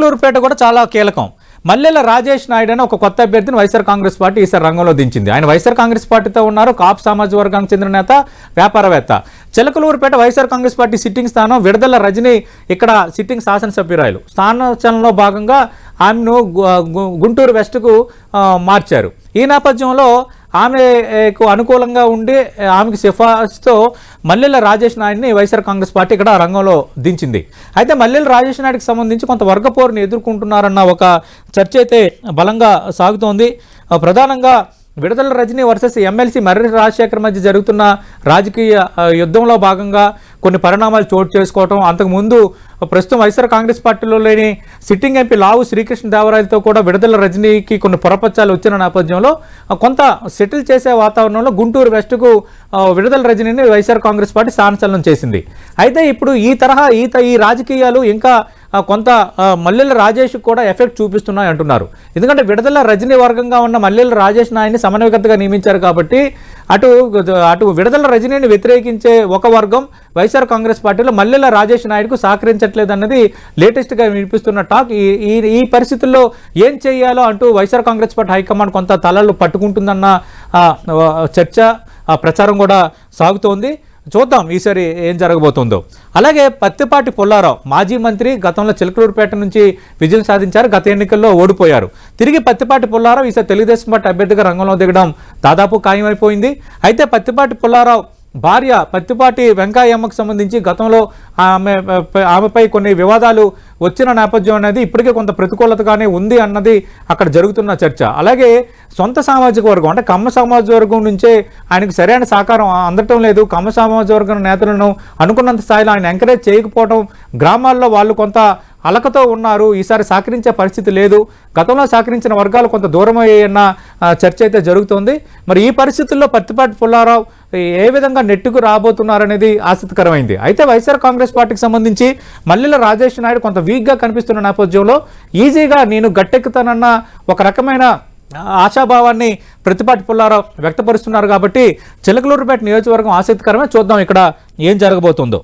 చిలకలూరుపేట కూడా చాలా కీలకం. మల్లెల రాజేష్ నాయుడు అని ఒక కొత్త అభ్యర్థిని వైఎస్ఆర్ కాంగ్రెస్ పార్టీ ఈసారి రంగంలో దించింది. ఆయన వైఎస్ఆర్ కాంగ్రెస్ పార్టీతో ఉన్నారు. కాప్ సామాజిక వర్గానికి చెందిన నేత వ్యాపారవేత్త. చిలకలూరుపేట వైఎస్ఆర్ కాంగ్రెస్ పార్టీ సిట్టింగ్ స్థానం విడుదల రజని ఇక్కడ సిట్టింగ్ శాసనసభ్యురాయలు స్థానచలనలో భాగంగా ఆమెను గు- గుంటూరు వెస్ట్కు మార్చారు. ఈ నేపథ్యంలో ఆమెకు అనుకూలంగా ఉండి ఆమెకు సిఫార్సుతో మల్లెల రాజేష్ నాయుడిని వైఎస్ఆర్ కాంగ్రెస్ పార్టీ ఇక్కడ రంగంలో దించింది. అయితే మల్లెల రాజేష్ నాయుడికి సంబంధించి కొంత వర్గపోరుని ఎదుర్కొంటున్నారన్న ఒక చర్చ అయితే బలంగా సాగుతోంది. ప్రధానంగా విడుదల రజనీ వర్సెస్ ఎమ్మెల్సీ మర్రి రాజశేఖర్ మధ్య జరుగుతున్న రాజకీయ యుద్ధంలో భాగంగా కొన్ని పరిణామాలు చోటు చేసుకోవటం అంతకుముందు ప్రస్తుతం వైఎస్ఆర్ కాంగ్రెస్ పార్టీలో లేని సిట్టింగ్ ఎంపీ లావు శ్రీకృష్ణ దేవరాయలతో కూడా విడుదల రజనీకి కొన్ని పొరపచ్చాలు వచ్చిన నేపథ్యంలో కొంత సెటిల్ చేసే వాతావరణంలో గుంటూరు వెస్ట్కు విడుదల రజనీని వైఎస్ఆర్ కాంగ్రెస్ పార్టీ స్థానచలనం చేసింది. అయితే ఇప్పుడు ఈ తరహా ఈత ఈ రాజకీయాలు ఇంకా కొంత మల్లెల రాజేష్ కూడా ఎఫెక్ట్ చూపిస్తున్నాయి అంటున్నారు. ఎందుకంటే విడుదల రజనీ వర్గంగా ఉన్న మల్లెల రాజేష్ నాయన్ని సమన్వయకర్తగా నియమించారు కాబట్టి అటు అటు విడుదల రజనీని వ్యతిరేకించే ఒక వర్గం వైఎస్ఆర్ కాంగ్రెస్ పార్టీలో మల్లెల రాజేష్ నాయుడుకు సహకరించట్లేదు అన్నది లేటెస్ట్గా వినిపిస్తున్న టాక్. ఈ ఈ ఈ పరిస్థితుల్లో ఏం చేయాలో అంటూ వైఎస్ఆర్ కాంగ్రెస్ పార్టీ హైకమాండ్ కొంత తలలు పట్టుకుంటుందన్న చర్చ ఆ ప్రచారం కూడా సాగుతోంది. చూద్దాం ఈసారి ఏం జరగబోతుందో. అలాగే పత్తిపాటి పుల్లారావు మాజీ మంత్రి గతంలో చిలకలూరుపేట నుంచి విజయం సాధించారు గత ఎన్నికల్లో ఓడిపోయారు. తిరిగి పత్తిపాటి పుల్లారావు ఈసారి తెలుగుదేశం పార్టీ అభ్యర్థిగా రంగంలో దిగడం దాదాపు ఖాయమైపోయింది. అయితే పత్తిపాటి పుల్లారావు భార్య పత్తిపాటి వెంకాయమ్మకు సంబంధించి గతంలో ఆమె ఆమెపై కొన్ని వివాదాలు వచ్చిన నేపథ్యం అనేది ఇప్పటికే కొంత ప్రతికూలతగానే ఉంది అన్నది అక్కడ జరుగుతున్న చర్చ. అలాగే సొంత సామాజిక వర్గం అంటే కమ్మ సామాజిక వర్గం నుంచే ఆయనకు సరైన సహకారం అందటం లేదు. కమ్మ సామాజిక వర్గం నేతలను అనుకున్నంత స్థాయిలో ఆయన ఎంకరేజ్ చేయకపోవడం గ్రామాల్లో వాళ్ళు కొంత అలకతో ఉన్నారు. ఈసారి సహకరించే పరిస్థితి లేదు. గతంలో సహకరించిన వర్గాలు కొంత దూరం అయ్యాయన్న చర్చ అయితే జరుగుతోంది. మరి ఈ పరిస్థితుల్లో పత్తిపాటి పుల్లారావు ఏ విధంగా నెట్టుకు రాబోతున్నారనేది ఆసక్తికరమైంది. అయితే వైఎస్ఆర్ కాంగ్రెస్ పార్టీకి సంబంధించి మల్లెల రాజేష్ నాయుడు కొంత వీక్గా కనిపిస్తున్న నేపథ్యంలో ఈజీగా నేను గట్టెక్కుతానన్న ఒక రకమైన ఆశాభావాన్ని ప్రతిపాటి పుల్లారావు వ్యక్తపరుస్తున్నారు కాబట్టి చిలకలూరుపేట నియోజకవర్గం ఆసక్తికరమే. చూద్దాం ఇక్కడ ఏం జరగబోతుందో.